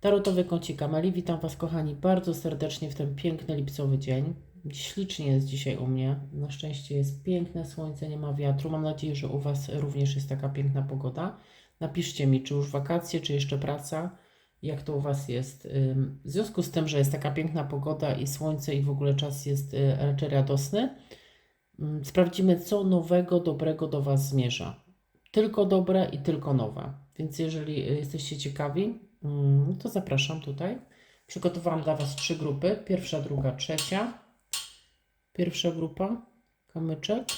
Tarotowy kącik Ameli. Witam Was, kochani, bardzo serdecznie w ten piękny lipcowy dzień. Ślicznie jest dzisiaj u mnie. Na szczęście jest piękne słońce, nie ma wiatru. Mam nadzieję, że u Was również jest taka piękna pogoda. Napiszcie mi, czy już wakacje, czy jeszcze praca. Jak to u Was jest? W związku z tym, że jest taka piękna pogoda i słońce i w ogóle czas jest y, raczej radosny, sprawdzimy, co nowego, dobrego do Was zmierza. Tylko dobre i tylko nowe. Więc jeżeli y, jesteście ciekawi, to zapraszam tutaj. Przygotowałam dla Was trzy grupy. Pierwsza, druga, trzecia. Pierwsza grupa, kamyczek.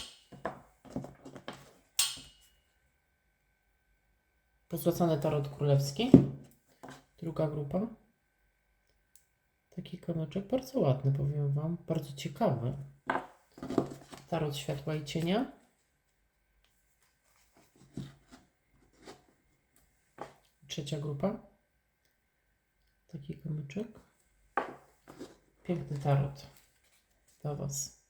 Pozłacany tarot królewski. Druga grupa. Taki kamyczek, bardzo ładny, powiem Wam. Bardzo ciekawy. Tarot światła i cienia. Trzecia grupa. Taki kamyczek. Piękny tarot dla Was.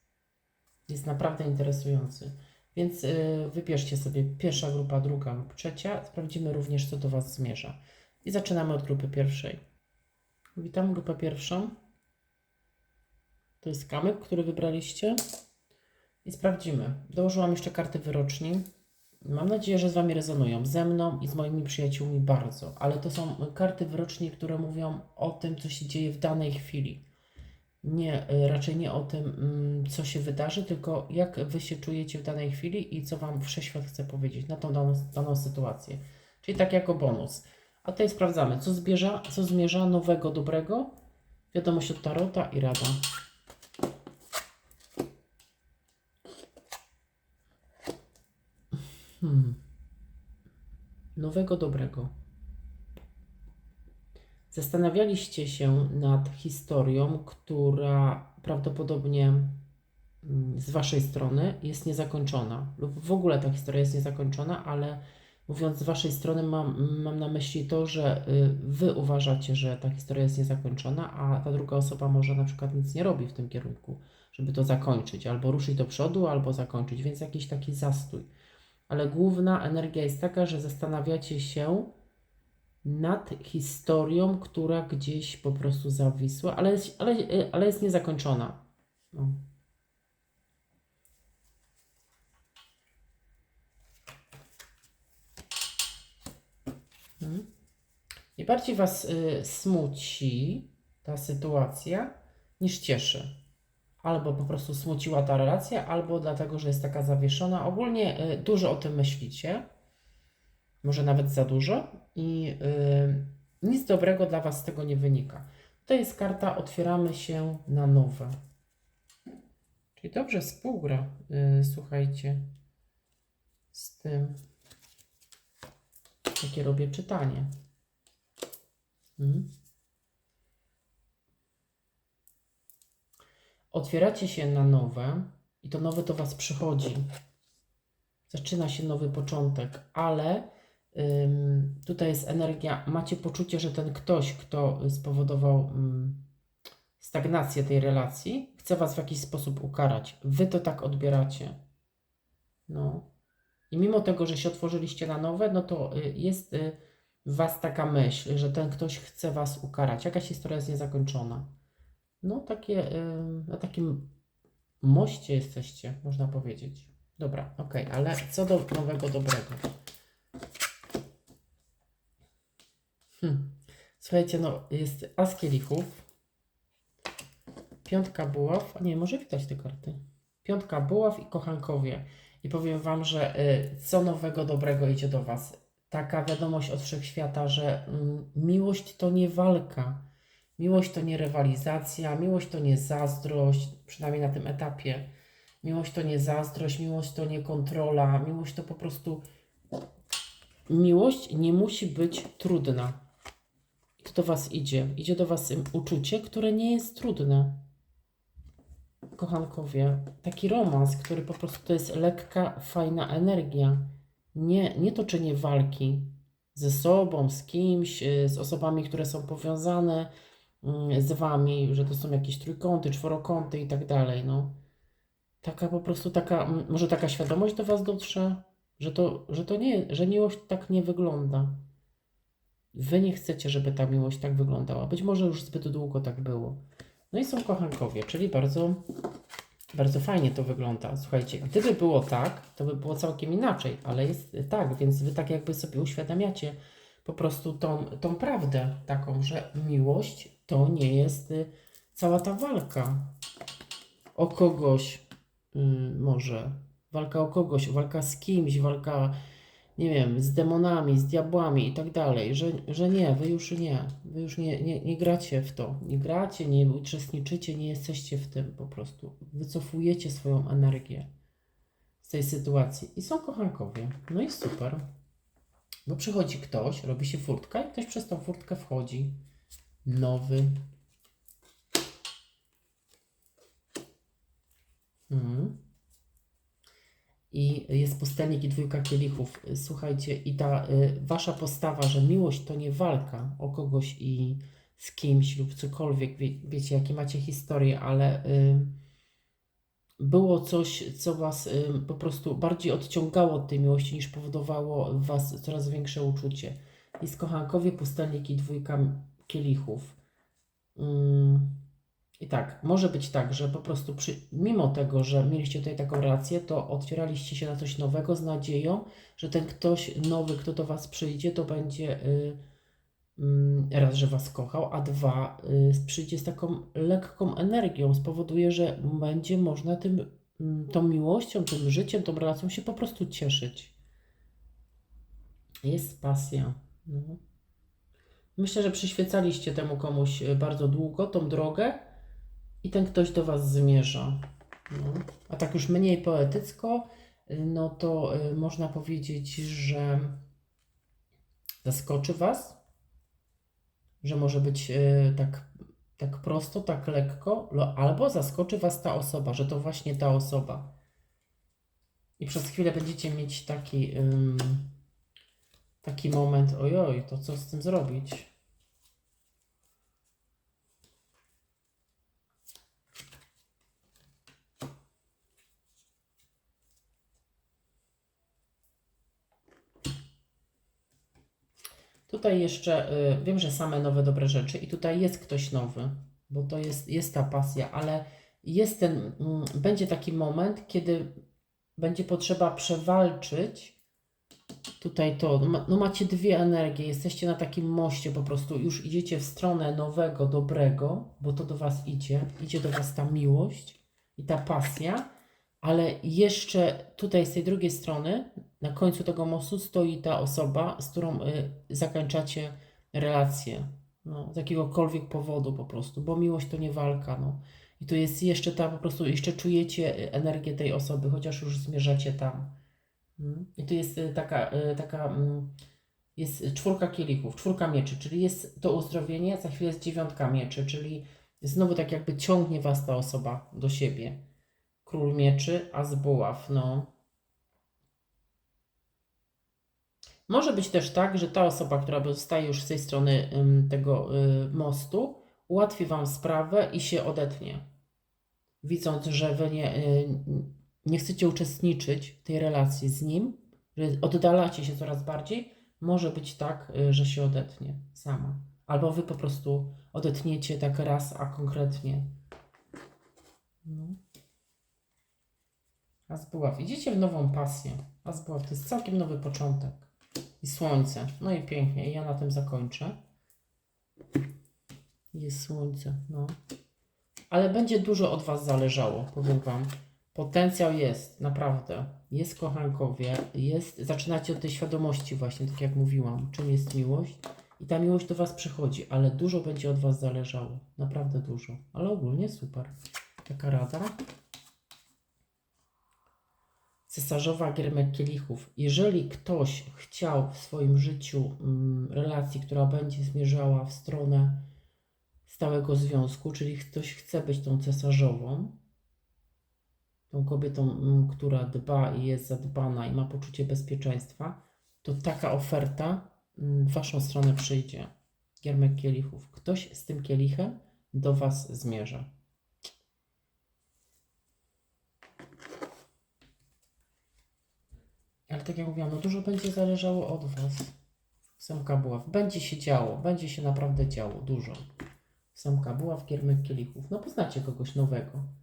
Jest naprawdę interesujący. Więc y, wybierzcie sobie pierwsza grupa, druga lub trzecia. Sprawdzimy również, co do Was zmierza. I zaczynamy od grupy pierwszej. Witam grupę pierwszą. To jest kamyk, który wybraliście. I sprawdzimy. Dołożyłam jeszcze karty wyroczni. Mam nadzieję, że z Wami rezonują. Ze mną i z moimi przyjaciółmi bardzo. Ale to są karty wyroczni, które mówią o tym, co się dzieje w danej chwili. Nie, y, raczej nie o tym, mm, co się wydarzy, tylko jak Wy się czujecie w danej chwili i co Wam Wszechświat chce powiedzieć na tą daną, daną sytuację. Czyli tak jako bonus. A tutaj sprawdzamy, co, zbierza, co zmierza nowego, dobrego. Wiadomość od Tarota i Rada. Hmm. Nowego, dobrego. Zastanawialiście się nad historią, która prawdopodobnie mm, z Waszej strony jest niezakończona, lub w ogóle ta historia jest niezakończona, ale mówiąc z Waszej strony, mam, mam na myśli to, że y, Wy uważacie, że ta historia jest niezakończona, a ta druga osoba może na przykład nic nie robi w tym kierunku, żeby to zakończyć, albo ruszyć do przodu, albo zakończyć, więc jakiś taki zastój. Ale główna energia jest taka, że zastanawiacie się, nad historią, która gdzieś po prostu zawisła, ale jest, ale, ale jest niezakończona. No. Hmm. Bardziej Was y, smuci ta sytuacja niż cieszy. Albo po prostu smuciła ta relacja, albo dlatego, że jest taka zawieszona. Ogólnie y, dużo o tym myślicie może nawet za dużo i yy, nic dobrego dla Was z tego nie wynika. To jest karta Otwieramy się na nowe. Czyli dobrze współgra, yy, słuchajcie, z tym, jakie robię czytanie. Mhm. Otwieracie się na nowe i to nowe do Was przychodzi. Zaczyna się nowy początek, ale ym, tutaj jest energia, macie poczucie, że ten ktoś, kto spowodował ym, stagnację tej relacji, chce was w jakiś sposób ukarać. Wy to tak odbieracie. No. I mimo tego, że się otworzyliście na nowe, no to y, jest y, w was taka myśl, że ten ktoś chce was ukarać. Jakaś historia jest niezakończona. No, takie, na takim moście jesteście, można powiedzieć. Dobra, okej, ale co do nowego dobrego. Hmm. Słuchajcie, no jest as kielichów, piątka buław, a nie, może widać te karty. Piątka buław i kochankowie. I powiem Wam, że y, co nowego, dobrego idzie do Was. Taka wiadomość od wszechświata, że mm, miłość to nie walka, miłość to nie rywalizacja, miłość to nie zazdrość, przynajmniej na tym etapie. Miłość to nie zazdrość, miłość to nie kontrola, miłość to po prostu. Miłość nie musi być trudna. To do Was idzie. Idzie do Was uczucie, które nie jest trudne. Kochankowie, taki romans, który po prostu to jest lekka, fajna energia. Nie, nie toczenie walki ze sobą, z kimś, z osobami, które są powiązane z Wami, że to są jakieś trójkąty, czworokąty i tak dalej. No. Taka po prostu taka, może taka świadomość do Was dotrze, że to, że to nie, że miłość tak nie wygląda. Wy nie chcecie, żeby ta miłość tak wyglądała. Być może już zbyt długo tak było. No i są kochankowie, czyli bardzo, bardzo fajnie to wygląda. Słuchajcie, gdyby było tak, to by było całkiem inaczej, ale jest tak, więc wy tak jakby sobie uświadamiacie po prostu tą, tą prawdę taką, że miłość to nie jest y, cała ta walka o kogoś, y, może walka o kogoś, walka z kimś, walka nie wiem, z demonami, z diabłami i tak dalej, że, że nie, wy już nie, wy już nie, nie, nie gracie w to, nie gracie, nie uczestniczycie, nie jesteście w tym po prostu. Wycofujecie swoją energię z tej sytuacji i są kochankowie. No i super. Bo przychodzi ktoś, robi się furtka i ktoś przez tą furtkę wchodzi. Nowy. Mhm i jest pustelnik i dwójka kielichów. Słuchajcie, i ta y, wasza postawa, że miłość to nie walka o kogoś i z kimś lub cokolwiek, wie, wiecie, jakie macie historie, ale y, było coś, co was y, po prostu bardziej odciągało od tej miłości, niż powodowało w was coraz większe uczucie. Jest kochankowie, pustelnik i dwójka kielichów. Mm. I tak, może być tak, że po prostu przy, mimo tego, że mieliście tutaj taką relację, to otwieraliście się na coś nowego z nadzieją, że ten ktoś nowy, kto do Was przyjdzie, to będzie y, y, raz, że Was kochał, a dwa, y, przyjdzie z taką lekką energią, spowoduje, że będzie można tym, y, tą miłością, tym życiem, tą relacją się po prostu cieszyć. Jest pasja. No. Myślę, że przyświecaliście temu komuś y, bardzo długo tą drogę i ten ktoś do Was zmierza. No. A tak już mniej poetycko, y, no to y, można powiedzieć, że zaskoczy Was, że może być tak, tak prosto, tak lekko, albo zaskoczy Was ta osoba, że to właśnie ta osoba. I przez chwilę będziecie mieć taki, taki moment, ojoj, to co z tym zrobić? Tutaj jeszcze y, wiem, że same nowe dobre rzeczy i tutaj jest ktoś nowy, bo to jest, jest ta pasja, ale jest ten, mm, będzie taki moment, kiedy będzie potrzeba przewalczyć tutaj to, no, no macie dwie energie, jesteście na takim moście po prostu, już idziecie w stronę nowego, dobrego, bo to do Was idzie, idzie do Was ta miłość i ta pasja, ale jeszcze tutaj z tej drugiej strony, na końcu tego mostu stoi ta osoba, z którą y, zakończacie relację. No, z jakiegokolwiek powodu po prostu, bo miłość to nie walka. No. I tu jest jeszcze ta po prostu, jeszcze czujecie y, energię tej osoby, chociaż już zmierzacie tam. Mm. I tu jest y, taka, y, taka mm, jest czwórka kielichów, czwórka mieczy, czyli jest to uzdrowienie, za chwilę jest dziewiątka mieczy, czyli znowu tak jakby ciągnie was ta osoba do siebie. Król mieczy, a z buław, no. Może być też tak, że ta osoba, która zostaje już z tej strony tego y, mostu, ułatwi Wam sprawę i się odetnie. Widząc, że Wy nie, nie chcecie uczestniczyć w tej relacji z nim, że oddalacie się coraz bardziej, może być tak, y, że się odetnie sama. Albo Wy po prostu odetniecie tak raz, a konkretnie. No. Azbuław. Idziecie w nową pasję. Azbuław to jest całkiem nowy początek. I słońce. No i pięknie. I ja na tym zakończę. Jest słońce, no. Ale będzie dużo od Was zależało, powiem Wam. Potencjał jest, naprawdę. Jest kochankowie, jest, zaczynacie od tej świadomości właśnie, tak jak mówiłam, czym jest miłość. I ta miłość do Was przychodzi, ale dużo będzie od Was zależało. Naprawdę dużo. Ale ogólnie super. Taka rada. Cesarzowa Giermek Kielichów. Jeżeli ktoś chciał w swoim życiu mm, relacji, która będzie zmierzała w stronę stałego związku, czyli ktoś chce być tą cesarzową, tą kobietą, mm, która dba i jest zadbana i ma poczucie bezpieczeństwa, to taka oferta mm, w Waszą stronę przyjdzie. Giermek Kielichów. Ktoś z tym kielichem do Was zmierza. Ale tak jak mówiłam, no dużo będzie zależało od Was. Ósemka buław. Będzie się działo, będzie się naprawdę działo, dużo. Ósemka buław, kiermek kielichów. No poznacie kogoś nowego.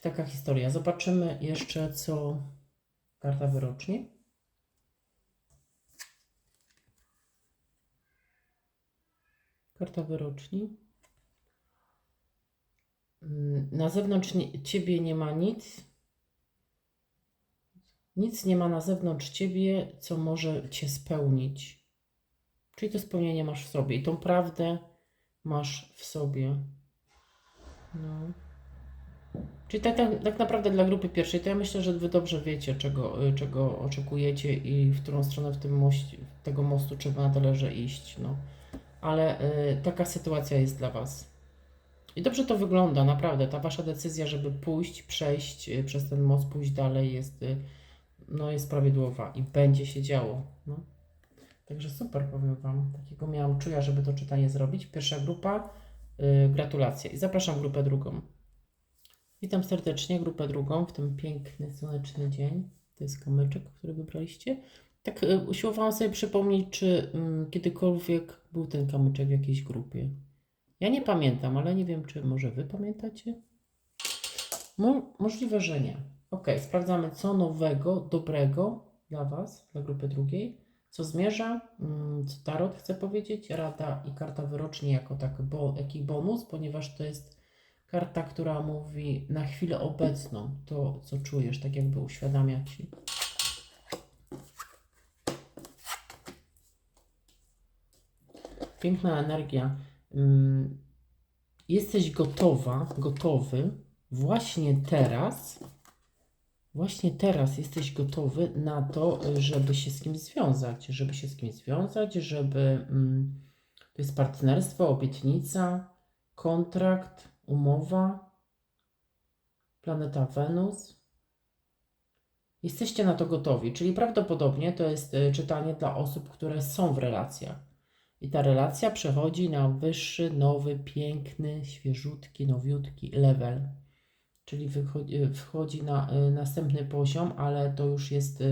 Taka historia. Zobaczymy jeszcze, co karta wyroczni. Karta wyroczni. Mm, Na zewnątrz ciebie nie ma nic. Nic nie ma na zewnątrz ciebie, co może cię spełnić. Czyli to spełnienie masz w sobie i tą prawdę masz w sobie. No. Czyli tak, tak, tak naprawdę dla grupy pierwszej, to ja myślę, że wy dobrze wiecie, czego, y, czego oczekujecie i w którą stronę w tym moście, tego mostu trzeba należy iść. No. Ale y, taka sytuacja jest dla was. I dobrze to wygląda, naprawdę. Ta wasza decyzja, żeby pójść, przejść y, przez ten most, pójść dalej jest, y, no, jest prawidłowa i będzie się działo. No. Także super, powiem Wam. Takiego miałam czuja, żeby to czytanie zrobić. Pierwsza grupa, y, gratulacje. I zapraszam grupę drugą. Witam serdecznie grupę drugą w ten piękny, słoneczny dzień. To jest kamyczek, który wybraliście. Tak y, usiłowałam sobie przypomnieć, czy mm, kiedykolwiek był ten kamyczek w jakiejś grupie. Ja nie pamiętam, ale nie wiem, czy może Wy pamiętacie? Mo możliwe, że nie. Ok, sprawdzamy, co nowego, dobrego dla Was, dla grupy drugiej. Co zmierza, mm, co Tarot chce powiedzieć, rada i karta wyroczni jako taki, bo, taki bonus, ponieważ to jest karta, która mówi na chwilę obecną to, co czujesz, tak jakby uświadamia Ci. Piękna energia. Mm, Jesteś gotowa, gotowy właśnie teraz, właśnie teraz jesteś gotowy na to, żeby się z kimś związać, żeby się z kimś związać, żeby mm, to jest partnerstwo, obietnica, kontrakt, umowa, planeta Wenus. Jesteście na to gotowi, czyli prawdopodobnie to jest y, czytanie dla osób, które są w relacjach. I ta relacja przechodzi na wyższy, nowy, piękny, świeżutki, nowiutki level. Czyli y, wchodzi na y, następny poziom, ale to już jest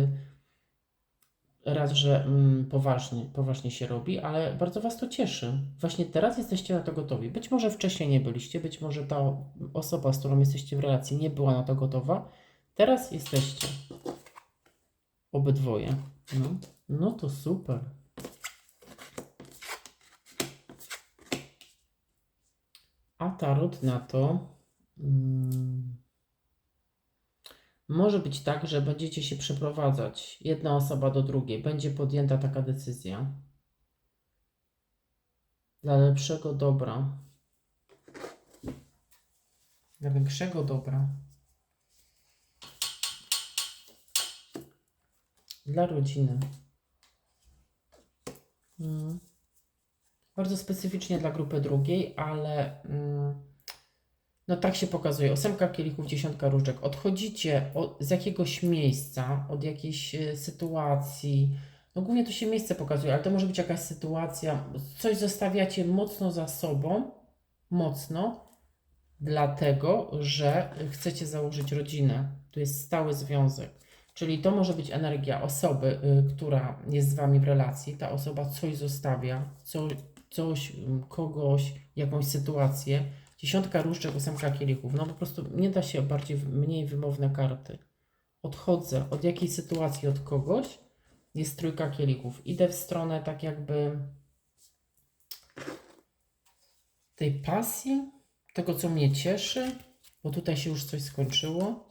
raz, że mm, poważnie, poważnie się robi, ale bardzo Was to cieszy. Właśnie teraz jesteście na to gotowi. Być może wcześniej nie byliście, być może ta osoba, z którą jesteście w relacji, nie była na to gotowa. Teraz jesteście. Obydwoje. No, no to super. A tarot na to mm, może być tak, że będziecie się przeprowadzać jedna osoba do drugiej. Będzie podjęta taka decyzja dla lepszego dobra, dla większego dobra, dla rodziny. Mm. Bardzo specyficznie dla grupy drugiej, ale mm, no tak się pokazuje. Ósemka kielichów, dziesiątka różdżek. Odchodzicie od, z jakiegoś miejsca, od jakiejś e, sytuacji. No głównie to się miejsce pokazuje, ale to może być jakaś sytuacja. Coś zostawiacie mocno za sobą, mocno, dlatego, że chcecie założyć rodzinę. To jest stały związek. Czyli to może być energia osoby, y, która jest z Wami w relacji. Ta osoba coś zostawia, co, coś, mm, kogoś, jakąś sytuację. Dziesiątka różdżek, ósemka kielichów. No po prostu nie da się bardziej, mniej wymowne karty. Odchodzę od jakiej sytuacji, od kogoś. Jest trójka kielichów. Idę w stronę tak jakby tej pasji, tego co mnie cieszy, bo tutaj się już coś skończyło.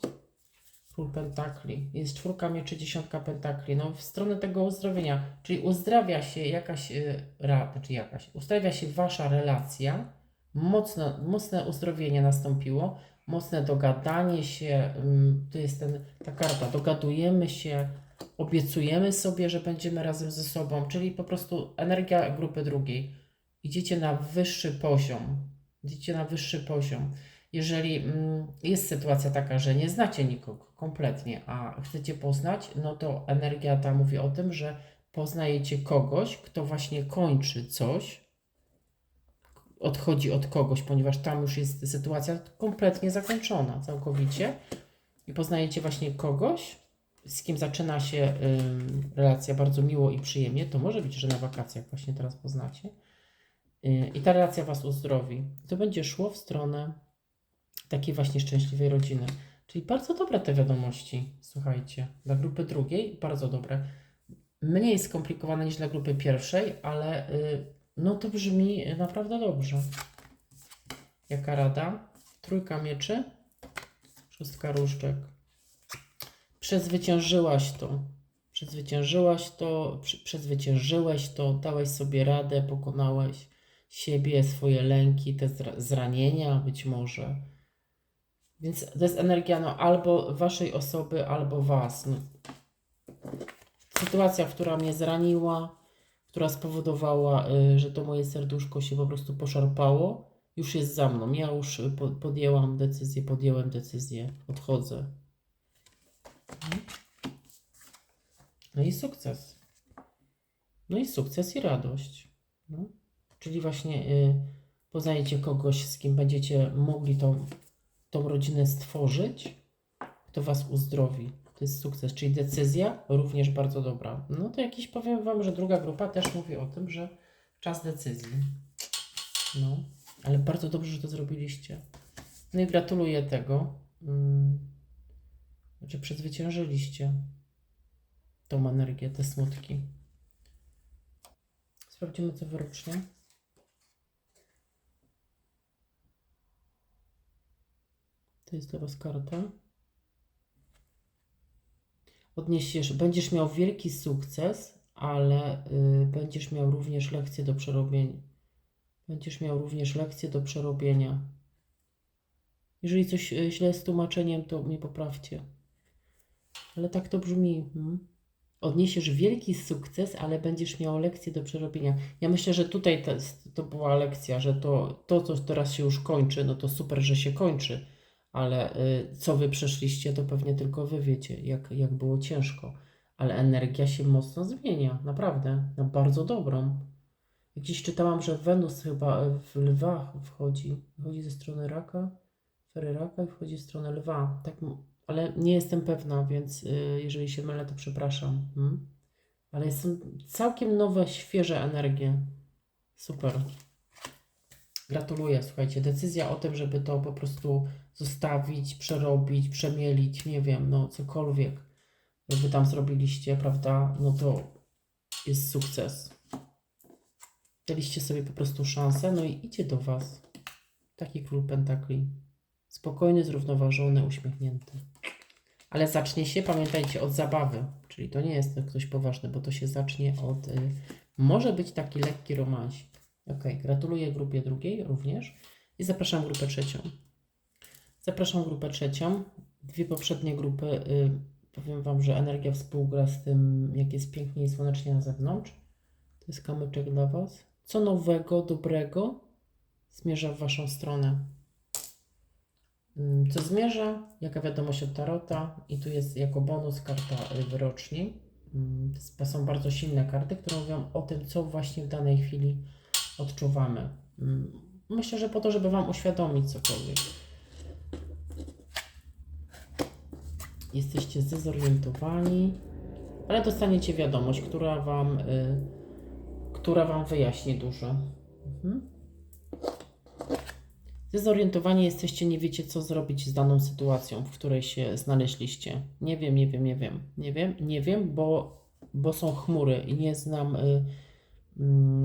Król pentakli. Jest czwórka mieczy, dziesiątka pentakli. No w stronę tego uzdrowienia. Czyli uzdrawia się jakaś y, rada, czy jakaś, uzdrawia się wasza relacja. Mocno, mocne uzdrowienie nastąpiło. Mocne dogadanie się. ym, To jest ten, ta karta. Dogadujemy się, obiecujemy sobie, że będziemy razem ze sobą. Czyli po prostu energia grupy drugiej. Idziecie na wyższy poziom. Idziecie na wyższy poziom jeżeli mm, jest sytuacja taka, że nie znacie nikogo kompletnie, a chcecie poznać, no to energia ta mówi o tym, że poznajecie kogoś, kto właśnie kończy coś, odchodzi od kogoś, ponieważ tam już jest sytuacja kompletnie zakończona, całkowicie, i poznajecie właśnie kogoś, z kim zaczyna się ym, relacja bardzo miło i przyjemnie, to może być, że na wakacjach właśnie teraz poznacie. Yy, I ta relacja Was uzdrowi. To będzie szło w stronę takiej właśnie szczęśliwej rodziny. Czyli bardzo dobre te wiadomości, słuchajcie. Dla grupy drugiej bardzo dobre. Mniej skomplikowane niż dla grupy pierwszej, ale yy, no to brzmi naprawdę dobrze. Jaka rada? Trójka mieczy, szóstka różdżek. Przezwyciężyłaś to. Przezwyciężyłaś to, przezwyciężyłeś to, dałeś sobie radę, pokonałeś siebie, swoje lęki, te zra- zranienia być może. Więc to jest energia no, albo waszej osoby, albo was. No. Sytuacja, która mnie zraniła, która spowodowała, y, że to moje serduszko się po prostu poszarpało, już jest za mną. Ja już y, po- podjęłam decyzję, podjąłem decyzję, odchodzę. No i sukces. No i sukces i radość. No. Czyli właśnie y, poznajecie kogoś, z kim będziecie mogli tą, tą rodzinę stworzyć, kto was uzdrowi. To jest sukces, czyli decyzja również bardzo dobra. No to jakiś powiem wam, że druga grupa też mówi o tym, że czas decyzji. No, ale bardzo dobrze, że to zrobiliście. No i gratuluję tego, że przezwyciężyliście tą energię, te smutki. Sprawdzimy co wyrocznie. To jest dla Was karta. Odniesiesz, będziesz miał wielki sukces, ale y, będziesz miał również lekcje do przerobienia. Będziesz miał również lekcje do przerobienia. Jeżeli coś y, źle z tłumaczeniem, to mnie poprawcie. Ale tak to brzmi. Hmm? Odniesiesz wielki sukces, ale będziesz miał lekcje do przerobienia. Ja myślę, że tutaj to, to była lekcja, że to, to, co teraz się już kończy, no to super, że się kończy, ale y, co wy przeszliście, to pewnie tylko wy wiecie, jak, jak było ciężko. Ale energia się mocno zmienia, naprawdę, na bardzo dobrą. Gdzieś czytałam, że Wenus chyba y, w lwach wchodzi. Wchodzi ze strony raka, fery raka wchodzi w stronę lwa. Tak, ale nie jestem pewna, więc y, jeżeli się mylę, to przepraszam. Hmm? Ale są całkiem nowe, świeże energie. Super. Gratuluję, słuchajcie. Decyzja o tym, żeby to po prostu zostawić, przerobić, przemielić, nie wiem, no cokolwiek wy tam zrobiliście, prawda? No to jest sukces. Daliście sobie po prostu szansę, no i idzie do Was. Taki król pentakli. Spokojny, zrównoważony, uśmiechnięty. Ale zacznie się, pamiętajcie, od zabawy. Czyli to nie jest to ktoś poważny, bo to się zacznie od. Y, może być taki lekki romansik. Ok, gratuluję grupie drugiej również i zapraszam grupę trzecią. Zapraszam grupę trzecią. Dwie poprzednie grupy, y, powiem Wam, że energia współgra z tym, jak jest pięknie i słonecznie na zewnątrz. To jest kamyczek dla Was. Co nowego, dobrego zmierza w Waszą stronę? Mm, Co zmierza? Jaka wiadomość od Tarota? I tu jest jako bonus karta y, wyroczni. Mm, To są bardzo silne karty, które mówią o tym, co właśnie w danej chwili odczuwamy. Mm, Myślę, że po to, żeby Wam uświadomić cokolwiek. Jesteście zdezorientowani, ale dostaniecie wiadomość, która Wam, y, która wam wyjaśni dużo. Mhm. Zdezorientowani jesteście, nie wiecie, co zrobić z daną sytuacją, w której się znaleźliście. Nie wiem, nie wiem, nie wiem, nie wiem, nie wiem, bo, bo są chmury i nie znam, y,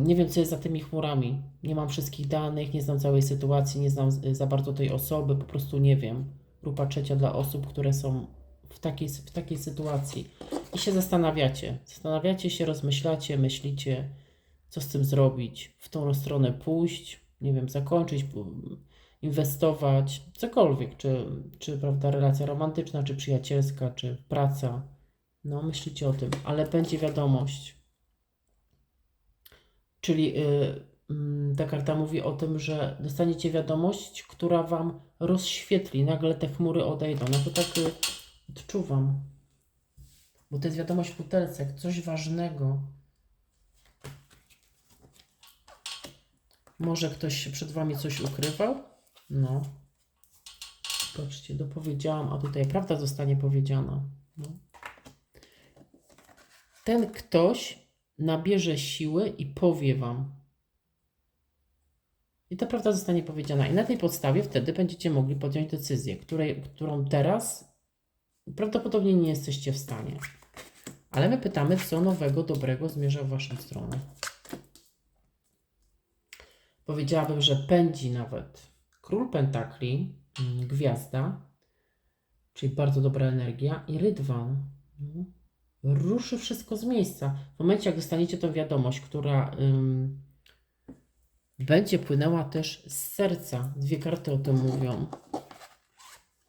nie wiem, co jest za tymi chmurami. Nie mam wszystkich danych, nie znam całej sytuacji, nie znam za bardzo tej osoby, po prostu nie wiem. Grupa trzecia dla osób, które są w takiej, w takiej sytuacji i się zastanawiacie. Zastanawiacie się, rozmyślacie, myślicie, co z tym zrobić, w tą stronę pójść, nie wiem, zakończyć, inwestować, cokolwiek, czy, czy prawda, relacja romantyczna, czy przyjacielska, czy praca. No, myślicie o tym, ale będzie wiadomość. Czyli y, mm, ta karta mówi o tym, że dostaniecie wiadomość, która wam rozświetli, nagle te chmury odejdą. No to tak y, odczuwam. Bo to jest wiadomość w butelce, coś ważnego. Może ktoś przed wami coś ukrywał? No. Patrzcie, dopowiedziałam, a tutaj prawda zostanie powiedziana. No. ten ktoś nabierze siły i powie Wam. I ta prawda zostanie powiedziana. I na tej podstawie wtedy będziecie mogli podjąć decyzję, której, którą teraz prawdopodobnie nie jesteście w stanie. Ale my pytamy, co nowego, dobrego zmierza w Waszą stronę. Powiedziałabym, że pędzi nawet król pentakli, mm, gwiazda, czyli bardzo dobra energia, i rydwan. Ruszy wszystko z miejsca. W momencie, jak dostaniecie tą wiadomość, która ym, będzie płynęła też z serca, dwie karty o tym mówią.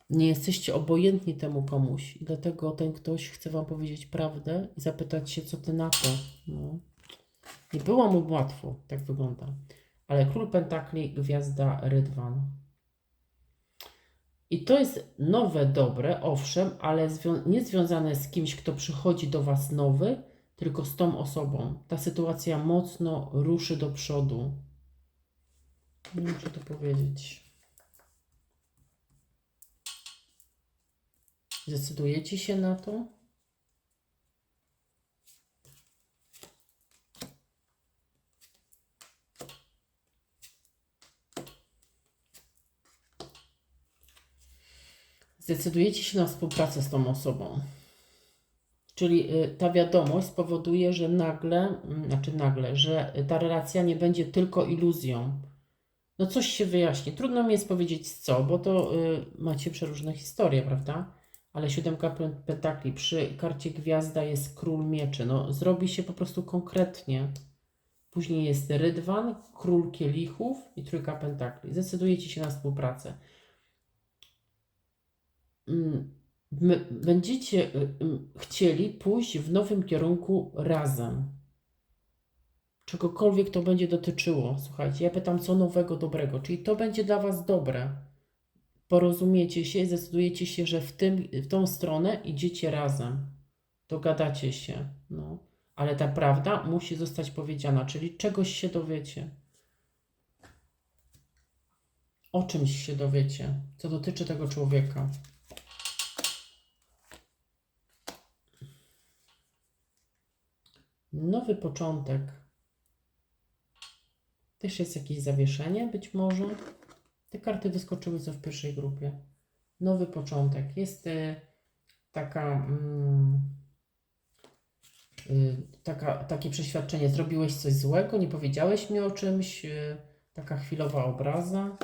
Nie jesteście obojętni temu komuś, i dlatego ten ktoś chce Wam powiedzieć prawdę i zapytać się, co Ty na to. No. Nie było mu łatwo, tak wygląda. Ale król pentakli, gwiazda, rydwan. I to jest nowe, dobre, owszem, ale zwią- nie związane z kimś, kto przychodzi do Was nowy, tylko z tą osobą. Ta sytuacja mocno ruszy do przodu. Nie muszę to powiedzieć. Zdecydujecie się na to? Zdecydujecie się na współpracę z tą osobą. Czyli y, ta wiadomość spowoduje, że nagle, mm, znaczy nagle, że ta relacja nie będzie tylko iluzją. No coś się wyjaśni. Trudno mi jest powiedzieć co, bo to y, macie przeróżne historie, prawda? Ale siódemka pen- pentakli przy karcie gwiazda jest król mieczy. No zrobi się po prostu konkretnie. Później jest rydwan, król kielichów i trójka pentakli. Zdecydujecie się na współpracę. Mm, Będziecie y, y, chcieli pójść w nowym kierunku razem. Czegokolwiek to będzie dotyczyło. Słuchajcie, ja pytam, co nowego, dobrego. Czyli to będzie dla Was dobre. Porozumiecie się, zdecydujecie się, że w, tym, w tą stronę idziecie razem. Dogadacie się. No. Ale ta prawda musi zostać powiedziana, czyli czegoś się dowiecie. O czymś się dowiecie, co dotyczy tego człowieka. Nowy początek. Też jest jakieś zawieszenie, być może. Te karty wyskoczyły co w pierwszej grupie. Nowy początek. Jest y, taka, mm, y, taka, takie przeświadczenie. Zrobiłeś coś złego, nie powiedziałeś mi o czymś. Y, taka chwilowa obraza.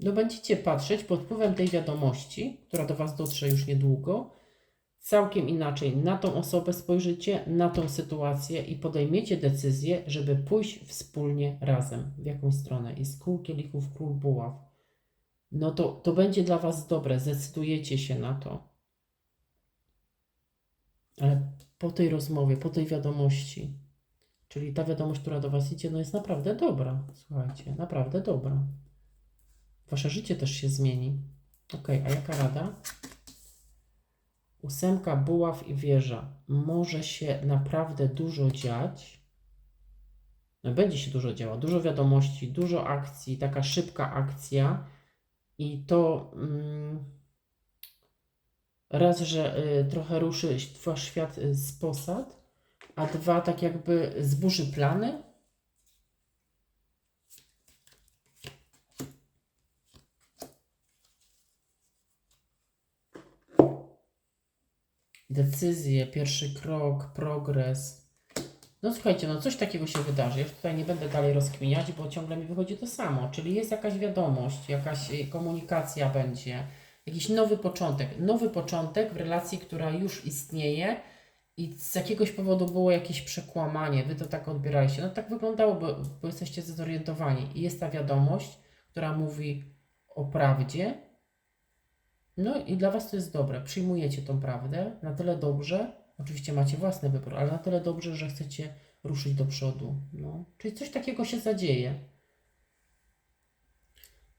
No będziecie patrzeć pod wpływem tej wiadomości, która do Was dotrze już niedługo, całkiem inaczej na tą osobę spojrzycie, na tą sytuację i podejmiecie decyzję, żeby pójść wspólnie razem w jakąś stronę. Jest król kielichów, król buław. No to, to będzie dla Was dobre, zdecydujecie się na to. Ale po tej rozmowie, po tej wiadomości, czyli ta wiadomość, która do Was idzie, no jest naprawdę dobra. Słuchajcie, naprawdę dobra. Wasze życie też się zmieni. Ok, a jaka rada? Ósemka, buław i wieża. Może się naprawdę dużo dziać. No, będzie się dużo działo. Dużo wiadomości, dużo akcji, taka szybka akcja. I to mm, raz, że y, trochę ruszy wasz świat y, z posad, a dwa, tak jakby zburzy plany. Decyzje, pierwszy krok, progres. No słuchajcie, no coś takiego się wydarzy. Ja tutaj nie będę dalej rozkminiać, bo ciągle mi wychodzi to samo. Czyli jest jakaś wiadomość, jakaś y, komunikacja będzie, jakiś nowy początek. Nowy początek w relacji, która już istnieje i z jakiegoś powodu było jakieś przekłamanie. Wy to tak odbieraliście. No tak wyglądało, bo, bo jesteście zorientowani. I jest ta wiadomość, która mówi o prawdzie, no i dla Was to jest dobre. Przyjmujecie tą prawdę na tyle dobrze, oczywiście macie własny wybór, ale na tyle dobrze, że chcecie ruszyć do przodu. No. Czyli coś takiego się zadzieje.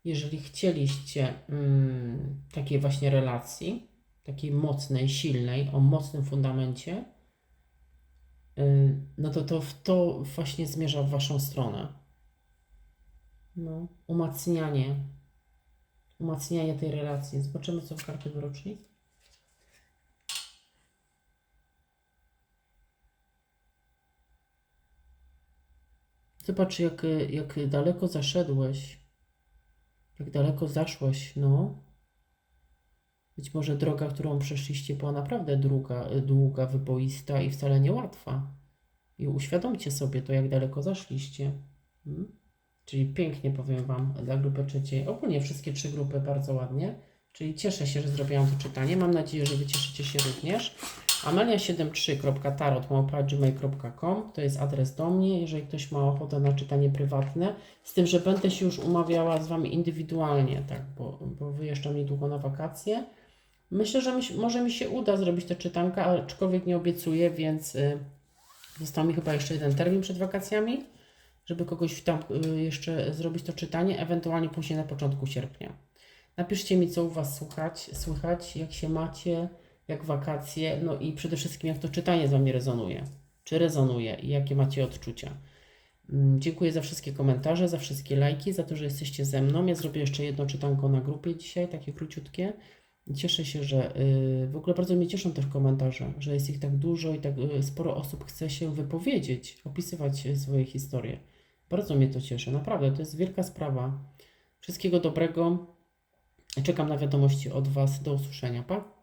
Jeżeli chcieliście mm, takiej właśnie relacji, takiej mocnej, silnej, o mocnym fundamencie, y, no to, to to właśnie zmierza w Waszą stronę. No, umacnianie umacnianie tej relacji. Zobaczymy, co w karty wyroczni. Zobacz, jak, jak daleko zaszedłeś. Jak daleko zaszłeś, no. Być może droga, którą przeszliście, była naprawdę druga, długa, wyboista i wcale niełatwa. I uświadomcie sobie to, jak daleko zaszliście. Hmm? Czyli pięknie powiem Wam dla grupy trzeciej. Ogólnie wszystkie trzy grupy bardzo ładnie. Czyli cieszę się, że zrobiłam to czytanie. Mam nadzieję, że Wy cieszycie się również. amelia73.tarot.gmail.com to jest adres do mnie, jeżeli ktoś ma ochotę na czytanie prywatne. Z tym, że będę się już umawiała z Wami indywidualnie, tak, bo, bo wyjeżdżam niedługo na wakacje. Myślę, że może mi się uda zrobić tę czytankę, aczkolwiek nie obiecuję, więc y, został mi chyba jeszcze jeden termin przed wakacjami, żeby kogoś tam y, jeszcze zrobić to czytanie, ewentualnie później na początku sierpnia. Napiszcie mi, co u Was słuchać, słychać, jak się macie, jak wakacje, no i przede wszystkim, jak to czytanie z Wami rezonuje. Czy rezonuje i jakie macie odczucia. Mm, Dziękuję za wszystkie komentarze, za wszystkie lajki, za to, że jesteście ze mną. Ja zrobię jeszcze jedno czytanko na grupie dzisiaj, takie króciutkie. Cieszę się, że y, w ogóle bardzo mnie cieszą też komentarze, że jest ich tak dużo i tak y, sporo osób chce się wypowiedzieć, opisywać swoje historie. Bardzo mnie to cieszy, naprawdę, to jest wielka sprawa. Wszystkiego dobrego. Czekam na wiadomości od Was. Do usłyszenia. Pa!